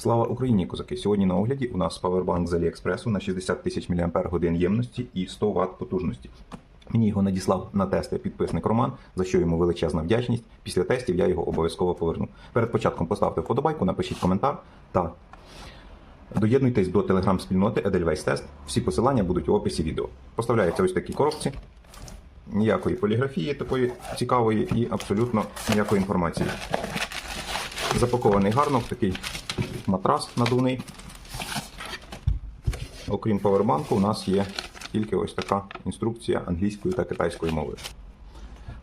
Слава Україні, козаки! Сьогодні на огляді у нас павербанк з Аліекспресу на 60 тисяч мАч ємності і 100 Вт потужності. Мені його надіслав на тести підписник Роман, за що йому величезна вдячність. Після тестів я його обов'язково поверну. Перед початком поставте вподобайку, напишіть коментар та доєднуйтесь до телеграм-спільноти Edelweiss Test. Всі посилання будуть у описі відео. Поставляються ось такі коробці. Ніякої поліграфії такої цікавої і абсолютно ніякої інформації. Запакований гарно в такий матрас надувний. Окрім павербанку, у нас є тільки ось така інструкція англійською та китайською мовою.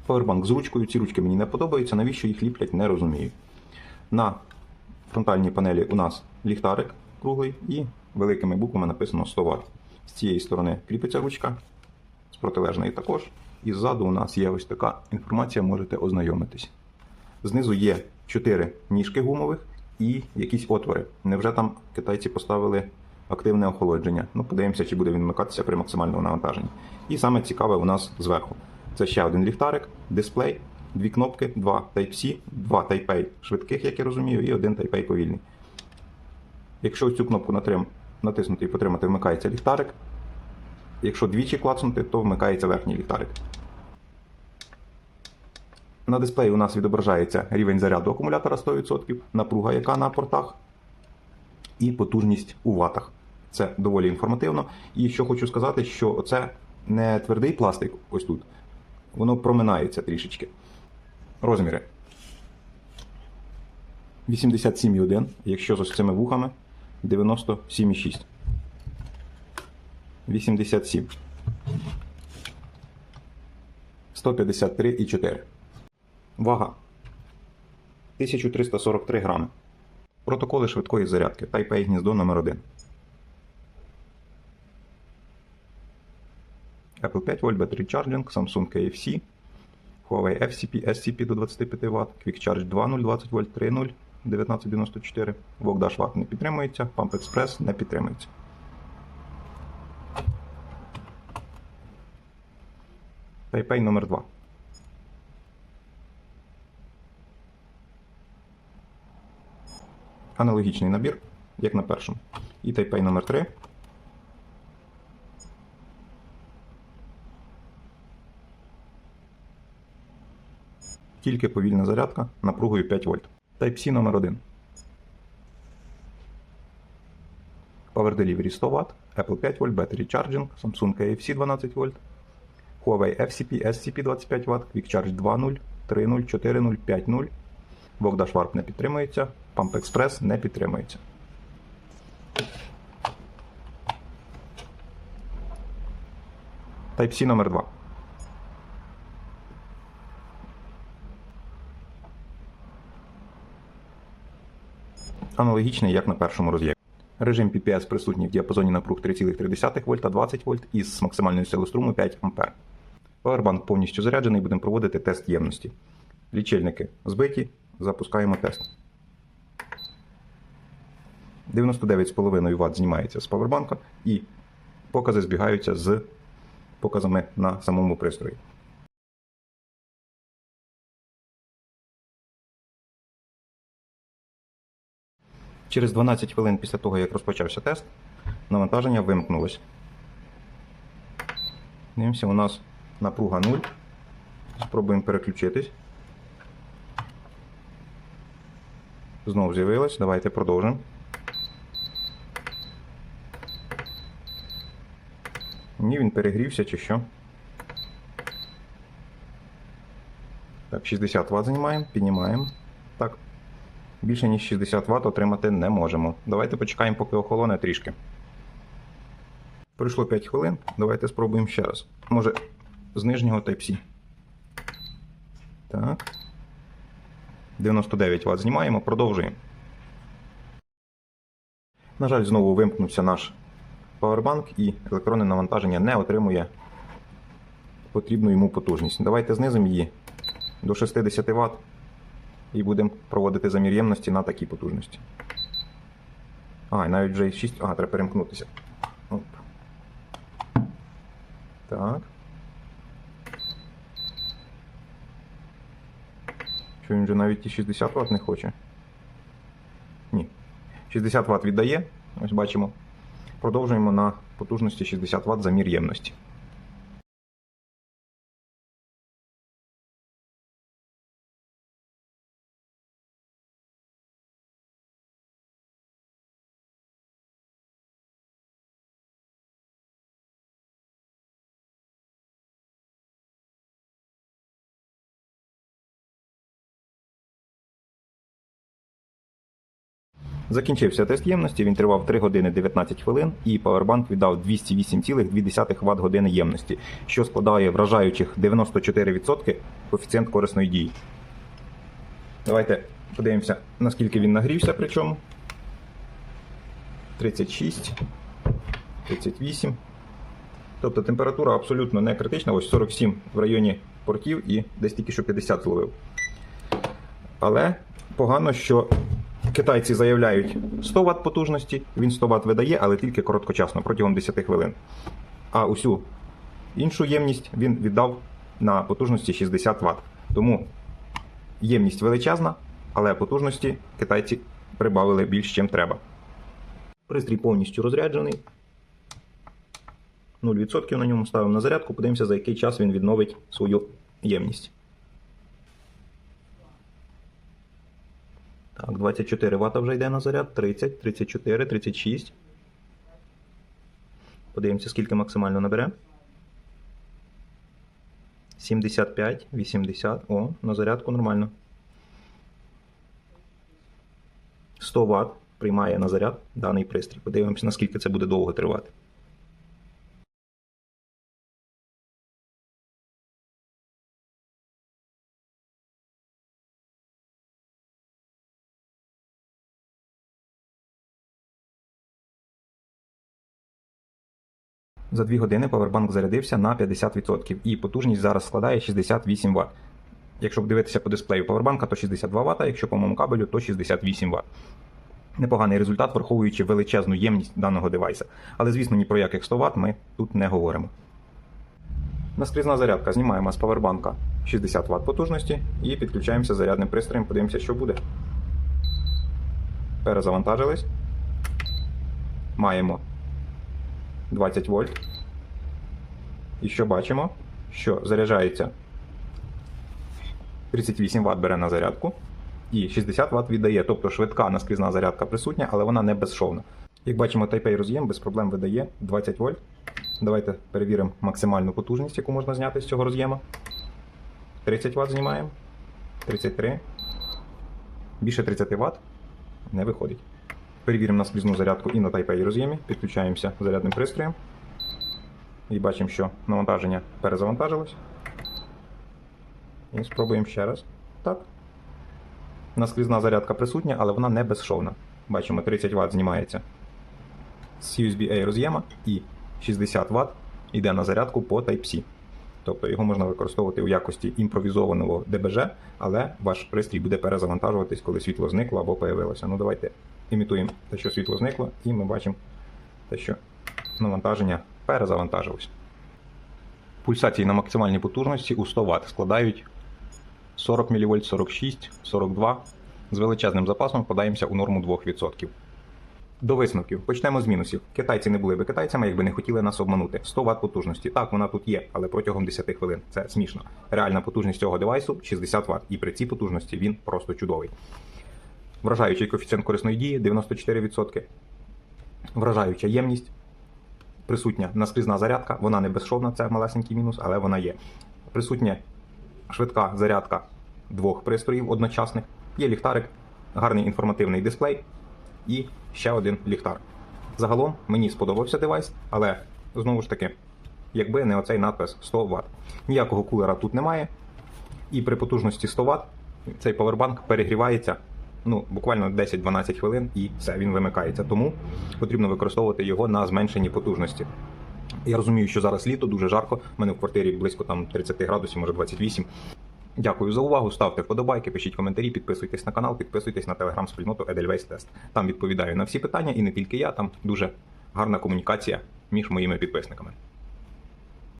Павербанк з ручкою. Ці ручки мені не подобаються. Навіщо їх ліплять, не розумію. На фронтальній панелі у нас ліхтарик круглий і великими буквами написано 100 Вт. З цієї сторони кріпиться ручка, з протилежної також. І ззаду у нас є ось така інформація, можете ознайомитись. Знизу є 4 ніжки гумових і якісь отвори. Невже там китайці поставили активне охолодження? Ну, подивимося, чи буде він вмикатися при максимальному навантаженні. І саме цікаве у нас зверху. Це ще один ліхтарик, дисплей, дві кнопки, два Type-C, два Type-A швидких, як я розумію, і один Type-A повільний. Якщо цю кнопку натрим, натиснути і потримати, вмикається ліхтарик. Якщо двічі клацнути, то вмикається верхній ліхтарик. На дисплеї у нас відображається рівень заряду акумулятора 100%, напруга, яка на портах, і потужність у ватах. Це доволі інформативно. І що хочу сказати, що це не твердий пластик ось тут, воно проминається трішечки. Розміри 87,1, якщо з ось цими вухами 97,6. 87. 153,4. Вага 1343 грами. Протоколи швидкої зарядки. Type-A гніздо номер 1 Apple 5 вольт Battery Charging, Samsung KFC, Huawei FCP, SCP до 25 Вт, Quick Charge 2.0 20 вольт 3.0 1994, Vogdash Watt не підтримується, Pump Express не підтримується. Type-A номер 2 Аналогічний набір, як на першому. І Type-A номер 3 Тільки повільна зарядка напругою 5 вольт. Type-C номер 1 Power Delivery 100 Вт, Apple 5 вольт, Battery Charging, Samsung KFC 12 вольт, Huawei FCP, SCP 25 Вт, Quick Charge 2.0, 3.0, 4.0, 5.0, Vogdash Warp не підтримується, Pump Express не підтримується. Type-C номер 2 Аналогічний, як на першому роз'ємі. Режим PPS присутній в діапазоні напруг 3,3 вольта 20 вольт із максимальною силою струму 5 А. Powerbank повністю заряджений, будемо проводити тест ємності. Лічильники збиті, запускаємо тест. 99,5 Вт знімається з павербанка і покази збігаються з показами на самому пристрої. Через 12 хвилин після того, як розпочався тест, навантаження вимкнулось. Дивимося, у нас напруга 0. Спробуємо переключитись. Знову з'явилось. Давайте продовжимо. Ні, він перегрівся чи що. Так, 60 Вт знімаємо, піднімаємо. Так. Більше ніж 60 Вт отримати не можемо. Давайте почекаємо, поки охолоне трішки. Пройшло 5 хвилин. Давайте спробуємо ще раз. Може, з нижнього Type-C. Так. 99 Вт знімаємо, продовжуємо. На жаль, знову вимкнувся наш павербанк і електронне навантаження не отримує потрібну йому потужність. Давайте знизимо її до 60 Вт і будемо проводити замір ємності на такій потужності. А, і навіть вже 6. А, треба перемкнутися. Оп. Так. Що він вже навіть і 60 Вт не хоче? Ні. 60 Вт віддає, ось бачимо. Продовжуємо на потужності 60 Вт замір ємності. Закінчився тест ємності, він тривав 3 години 19 хвилин, і Powerbank віддав 208,2 Вт години ємності, що складає вражаючих 94% коефіцієнт корисної дії. Давайте подивимося, наскільки він нагрівся при чому. 36, 38. Тобто температура абсолютно не критична, ось 47 в районі портів і десь тільки що 50 зловив. Але погано, що китайці заявляють 100 Вт потужності, він 100 Вт видає, але тільки короткочасно, протягом 10 хвилин. А усю іншу ємність він віддав на потужності 60 Вт. Тому ємність величезна, але потужності китайці прибавили більш, чим треба. Пристрій повністю розряджений. 0% на ньому ставимо на зарядку, подивимося, за який час він відновить свою ємність. Так, 24 Вт вже йде на заряд, 30, 34, 36. Подивимося, скільки максимально набере. 75, 80. О, на зарядку нормально. 100 Вт приймає на заряд даний пристрій. Подивимося, наскільки це буде довго тривати. За 2 години Powerbank зарядився на 50% і потужність зараз складає 68 Вт. Якщо дивитися по дисплею Powerbank, то 62 Вт, якщо по моєму кабелю, то 68 Вт. Непоганий результат, враховуючи величезну ємність даного девайса. Але, звісно, ні про яких 100 Вт ми тут не говоримо. Наскрізна зарядка знімаємо з Powerbank 60 Вт потужності і підключаємося зарядним пристроєм, подивимося, що буде. Перезавантажились. Маємо 20 вольт. І що бачимо? Що заряджається 38 Вт бере на зарядку і 60 Вт віддає. Тобто швидка наскрізна зарядка присутня, але вона не безшовна. Як бачимо, Type-A роз'єм без проблем видає 20 вольт. Давайте перевіримо максимальну потужність, яку можна зняти з цього роз'єма. 30 Вт знімаємо. 33. Більше 30 Вт не виходить. Перевіримо наскрізну зарядку і на Type-A роз'ємі. Підключаємося зарядним пристроєм. І бачимо, що навантаження перезавантажилось. І спробуємо ще раз. Так. Наскрізна зарядка присутня, але вона не безшовна. Бачимо, 30 Вт знімається з USB-A роз'єма і 60 Вт йде на зарядку по Type-C. Тобто його можна використовувати у якості імпровізованого ДБЖ, але ваш пристрій буде перезавантажуватись, коли світло зникло або появилося. Ну давайте імітуємо те, що світло зникло, і ми бачимо те, що навантаження перезавантажилось. Пульсації на максимальній потужності у 100 Вт складають 40 мВ, 46, 42. З величезним запасом вкладаємося у норму 2%. До висновків. Почнемо з мінусів. Китайці не були би китайцями, якби не хотіли нас обманути. 100 Вт потужності. Так, вона тут є, але протягом 10 хвилин. Це смішно. Реальна потужність цього девайсу 60 Вт. І при цій потужності він просто чудовий. Вражаючий коефіцієнт корисної дії 94%. Вражаюча ємність. Присутня наскрізна зарядка, вона не безшовна, це малесенький мінус, але вона є. Присутня швидка зарядка двох пристроїв одночасних. Є ліхтарик, гарний інформативний дисплей і ще один ліхтар. Загалом мені сподобався девайс, але знову ж таки, якби не оцей надпис 100 Вт. Ніякого кулера тут немає. І при потужності 100 Вт цей павербанк перегрівається ну, буквально 10-12 хвилин і все, він вимикається. Тому потрібно використовувати його на зменшенні потужності. Я розумію, що зараз літо дуже жарко. У мене в квартирі близько там 30 градусів, може 28. Дякую за увагу. Ставте вподобайки, пишіть коментарі, підписуйтесь на канал, підписуйтесь на телеграм-спільноту Edelweiss Test. Там відповідаю на всі питання, і не тільки я. Там дуже гарна комунікація між моїми підписниками.